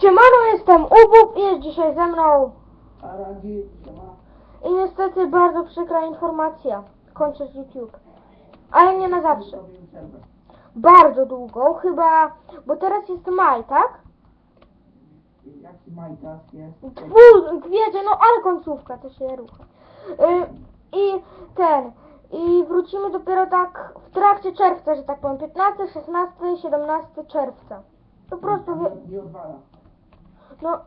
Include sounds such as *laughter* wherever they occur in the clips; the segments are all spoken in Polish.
Siemano jestem, Ubub jest dzisiaj ze mną. I niestety bardzo przykra informacja. Kończę z YouTube. Ale nie na zawsze. Bardzo długo, chyba, bo teraz jest maj, tak? Jaki majtas jest? Dwu, no ale końcówka, to się rucha. Y, I ten, i wrócimy dopiero tak w trakcie czerwca, że tak powiem, 15, 16, 17 czerwca. Po prostu, Nie. No...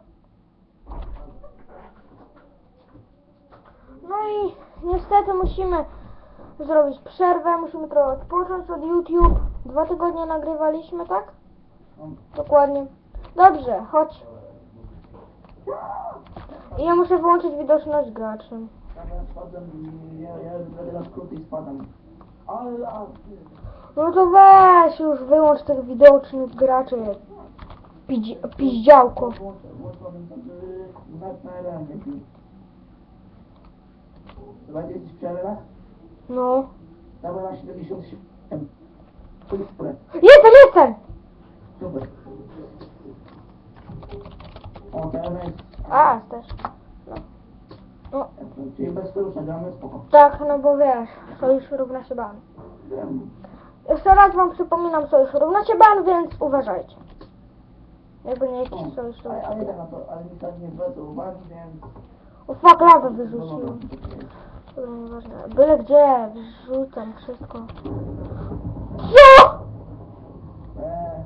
No i niestety musimy zrobić przerwę, musimy trochę odpocząć od YouTube. Dwa tygodnie nagrywaliśmy, tak? Dokładnie. Dobrze, chodź. I ja muszę wyłączyć widoczność graczy. ja No to weź już wyłącz tych widocznych graczy. Pidzi, piździałko. Będzie jesteś w przerwach? No. Dobra, na 77. To jest spre. Jestem, jestem! Super. O, teraz jest. A, też. No, Czyli bez korusza gramy, spoko. tak, no bo wiesz, sojusz równa się ban. Jeszcze raz wam przypominam, sojusz równa się ban, więc uważajcie. Jakby nie równa Ale, się ale ban. tak na to, ale nikt tak nie zwraca uwagi, więc... O fuck, lawę wyrzuciłem. Dobra, nieważne. Byle gdzie, wrzucam wszystko. Co? Eee.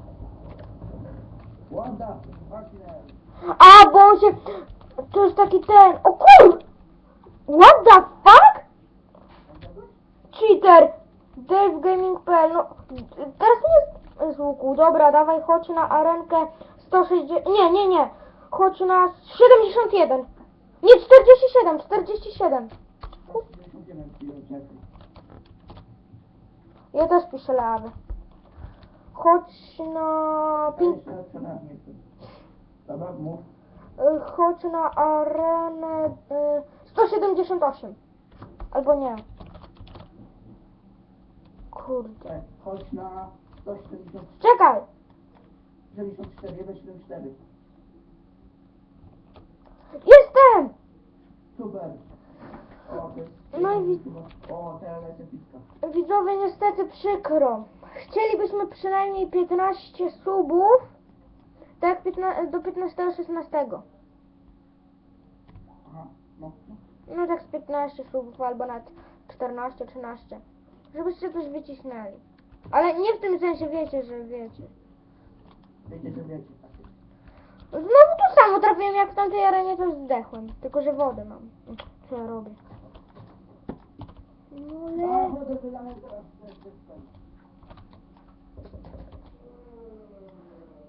What the fucking hell? A, bo on się... To jest taki ten... O kur... What the fuck? Cheater! DaveGaming.pl No, teraz nie jest z łuku. Dobra, dawaj, chodź na arenkę 160... Nie, nie, nie. Chodź na 71. Nie, 47, 47. 97 km. Ja też piszę lawy. Chodź na... Dobra, mów. y, Chodź na arenę... y, 178. Albo nie. Kurde. Chodź na 170, Czekaj! 74, 174. Jestem! Super. O, to jest... No i wi- O, teraz jest epicka. Widzowie, niestety przykro. Chcielibyśmy przynajmniej 15 subów. Tak, 15, do 15-16. Aha, no, no. No tak z 15 subów, albo nawet 14-13. Żebyście coś wycisnęli. Ale nie w tym sensie wiecie, że wiecie. Wiecie, że wiecie. tak. Znowu tu samo trafiłem, jak w tamtej arenie też zdechłem. Tylko, że wodę mam. Co ja robię? No też.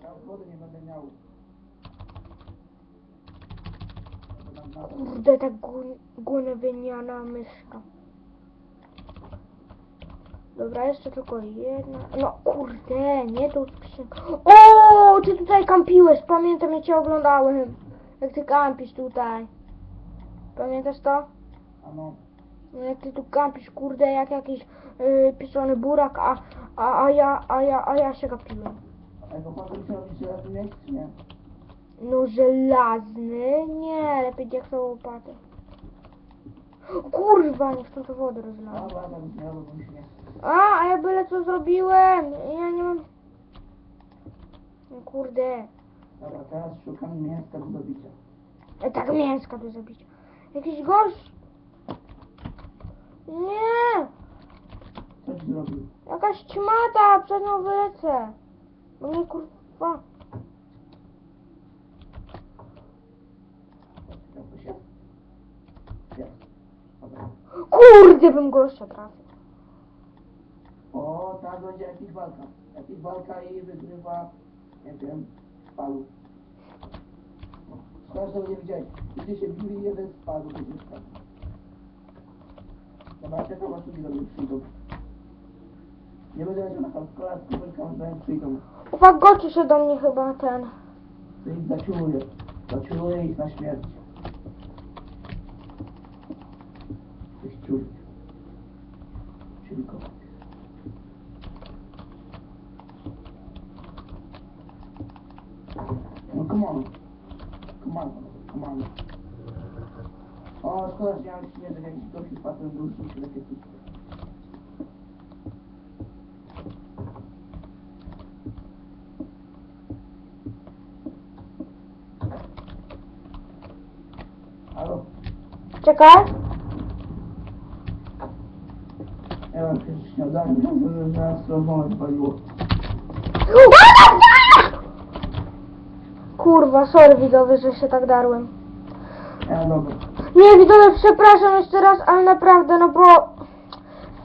Ja wody nie będę miał. Kurde, ta gun- myszka. Dobra, jeszcze tylko jedna. No kurde, nie tą skrzynkę. O, ty tutaj kampiłeś, pamiętam, ja cię oglądałem. Jak ty kampisz tutaj. Pamiętasz to? A no, No jak ty tu kampisz, kurde, jak jakiś yy, pieczony burak, a, a, a ja, a ja, a ja się potem żelazny nie? No żelazny? Nie, lepiej diaksową łopatę. Kurwa, nie chcę to wodę nie nie. A, a ja byle co zrobiłem. Ja nie mam... No kurde. Dobra, teraz szukam mięska do zabicia. E, tak mięska do zabicia. Jakiś gorszy. Nie! Co ci zrobił? Jakaś ćmata, przed nią wylecę. Bo mnie kurwa... Tam coś jest? Jest. Dobra. Kurde, bym gościa trafił. O, tak będzie jakaś walka. Jakaś walka i wygrywa, nie wiem. Szkoda, że nie widziałeś. Gdzie się bili jeden z palu wygrywa. Dobra, ja czekam aż tu widzowie przyjdą. Nie będę leciał na hardcore, tylko że przyjdą. Uwaga, goczy się do mnie chyba ten. To ich zaciuluję. Zaciuluję ich na śmierć. Coś ciulić. Ciulikować. No come on. Come on, come on. O, szkoda, że ja mam śmierzek, jakiś gościu z patrem dłuższy, czy takie coś. Halo? Czekaj. Ja mam przecież śniadanie, spaliło. Kurwa, sorry widzowie, że się tak darłem. Ja, dobra. Nie widzowie, przepraszam jeszcze raz, ale naprawdę, no bo...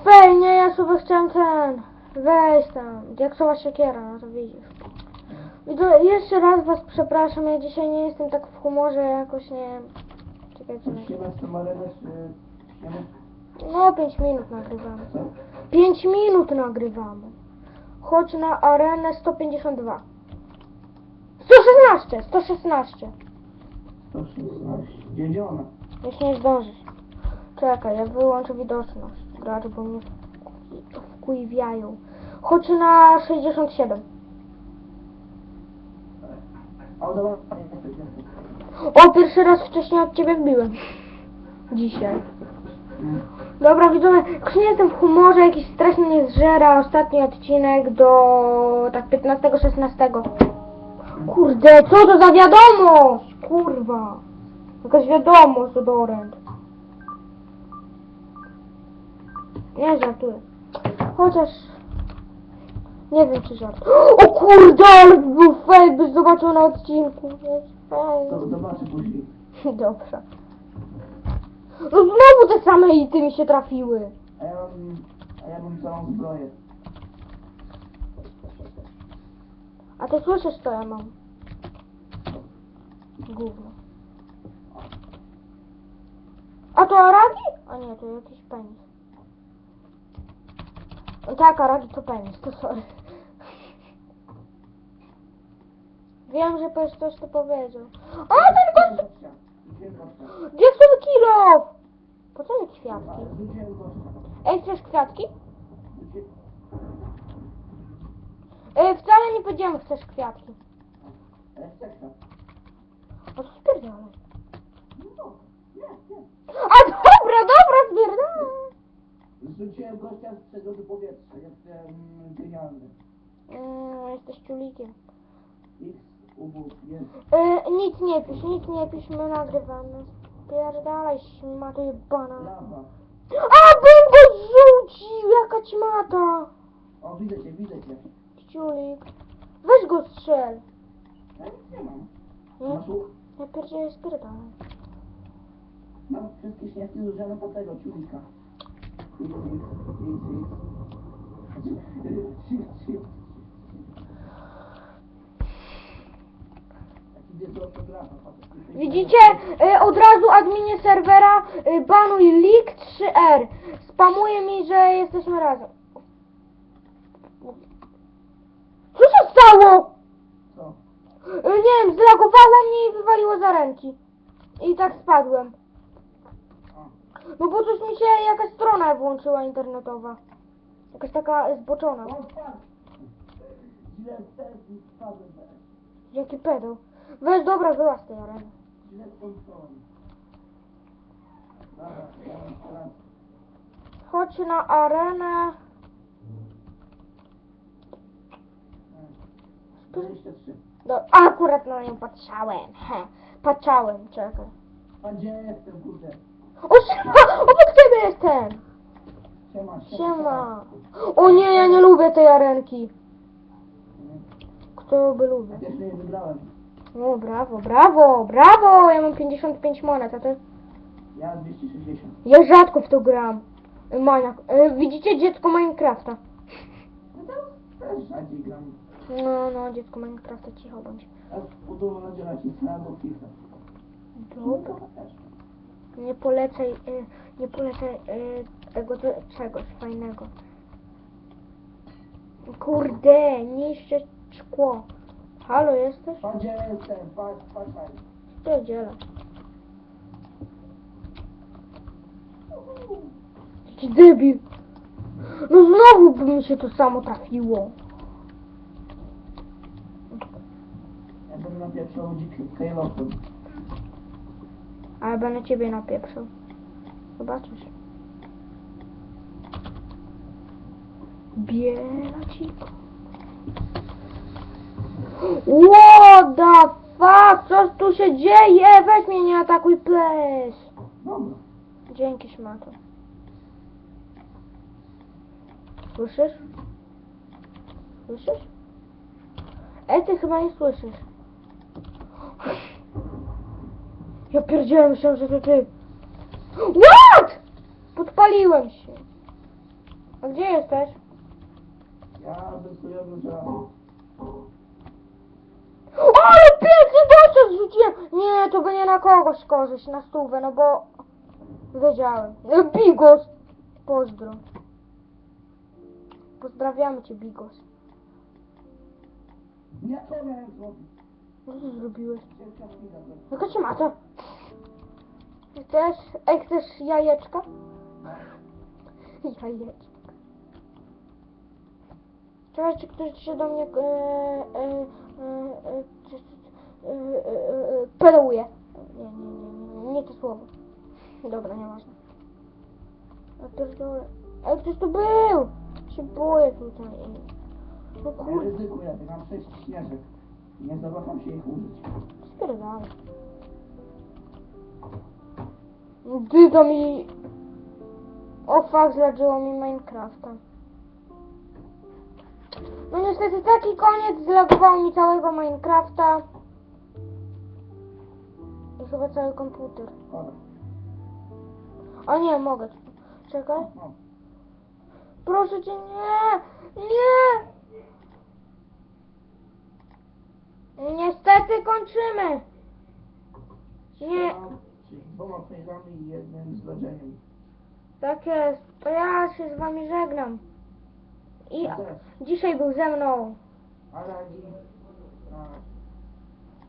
Fej, nie, ja sobie chciałem ten... Weź tam, diaksowa siekiera, no to widzisz. Widzowie, jeszcze raz was przepraszam, ja dzisiaj nie jestem tak w humorze, jakoś nie... Czekajcie, na... Musimy z tym arenę, czy... No 5 minut nagrywamy. Co? 5 minut nagrywamy. Chodź na arenę 152. 116, 116. 116. Gdzie, gdzie ona? Już nie zdążysz. Czekaj, ja wyłączę widoczność. Gracz, bo mnie wkuiwiają. Chodź na 67. O, dobra. O, pierwszy raz wcześniej od ciebie wbiłem. Dzisiaj. Dobra, widzowie, już nie jestem w humorze, jakiś stres mnie zżera. Ostatni odcinek do tak 15-16. Kurde, co to za wiadomość? Kurwa. Jakaś wiadomość od Orent. Nie żartuję. Chociaż... Nie wiem czy żart. O kurde, ale był fake, byś zobaczył na odcinku. Jest. To zobaczę później. *laughs* Dobrze. No znowu te same ity mi się trafiły. A ja mam... A ja mam całą zbroję. A ty słyszysz co ja mam? Gówno. A to Aragi? A nie, to jakiś penis. No tak, Aragi to penis, to sorry. Wiem, że powiesz coś, to powiedział. O, ten gość! Gdzie są kilo? Kwiatki? Ej, chcesz kwiatki? Rzuci- Ej, wcale nie powiedziałem, chcesz kwiatki. Ale seksa. A to spierdolę. No, nie, nie. A dobra, dobra, spierdolę. Zrzuciłem gościa z przegrodu powietrza. Jestem mm, genialny. Mm, jesteś ciulikiem. X, ubóg, jest. E, nic nie pisz, nic nie pisz, my nagrywamy. Spierdalaj, śmato jebana. A, bym go zrzucił, jaka ćmata. O, widzę cię, widzę cię. Ciulik. Weź go strzel. Ja nic nie mam. Nie? Masz łuk? Ja pierdzielę spierdalaj. Mam wszystkie śniewki zużyone po tego ciulika. X, X, X, X. Taki dezortografa, patrz. Widzicie, e, od razu adminie serwera e, banuj leak 3R. Spamuje mi, że jesteśmy razem. Co się stało? Co? E, Nie wiem, zlagowało mnie i wywaliło za ręki. I tak spadłem. No bo coś mi się jakaś strona włączyła internetowa. Jakaś taka zboczona. Fuck! Źle też spadłem. Jaki pedał. Weź dobra, wyłaź z tej areny. Chodź na arenę. 23. No, akurat na nią patrzałem. He, patrzałem, czekaj. A gdzie jestem, kurde? O, siema! Obok ciebie jest ten! Siema, Siema! O nie, ja nie lubię tej arenki. Kto by lubił? Ja też nie wygrałem. O, brawo, brawo, brawo! Ja mam 55 monet, a ty? Ja 260. Ja rzadko w to gram. Maniak. E, widzicie dziecko Minecrafta? No to też rzadziej gram. No, no, dziecko Minecrafta, cicho bądź. A podobno będzie nacisnę albo FIFA. Dobra. też. Nie polecaj, e, nie polecaj e, tego do czegoś fajnego. Kurde, niszczę szkło. Halo, jesteś? A gdzie jestem? Patrz, patrz, patrz. Pierdziele. Jaki debil. No znowu by mi się to samo trafiło. Ja będę napieprzał ludzi Kejlosem. Ale będę ciebie napieprzał. Zobaczysz. Bielaciko. What the fuck? Co tu się dzieje? Weź mnie, nie atakuj, please. Dzięki, szmato. Słyszysz? Słyszysz? Ej, ty chyba nie słyszysz. Ja pierdziałem, myślałem, że to ty. What? Podpaliłem się. A gdzie jesteś? Ja obiecuję, że... O, ale piękny doczek rzuciłem! Nie, to by nie na kogoś korzyść, na stówę, no bo... Wiedziałem. E, Bigos! Pozdro. Pozdrawiamy cię, Bigos. Nie to miałem zrobić. Co ty zrobiłeś? Jaka ci mata? Chcesz? Ej, chcesz jajeczka? Jajeczka. Czekaj, czy ktoś się do mnie e, e, e, e, czy- e, e, e, pedałuje. Nie, nie, nie, nie, nie to słowo. Dobra, nieważne. A to dole. Ej, ktoś tu był! Się boję tutaj. No Nie kurde, ryzykuję, mam sześć śnieżek. Nie zawaham się ich użyć. spierdalaj. Dyga mi... O fuck, zlaczyło mi Minecrafta. No niestety taki koniec, zlagował mi całego Minecrafta. I chyba cały komputer. O nie, mogę. Czekaj. No. Proszę cię, nie! Nie! Niestety kończymy. Nie, dwoma i jednym zledzeniem. tak jest. To ja się z wami żegnam. I dzisiaj był ze mną.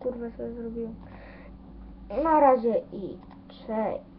Kurwa, co zrobiłem. Na razie i cześć.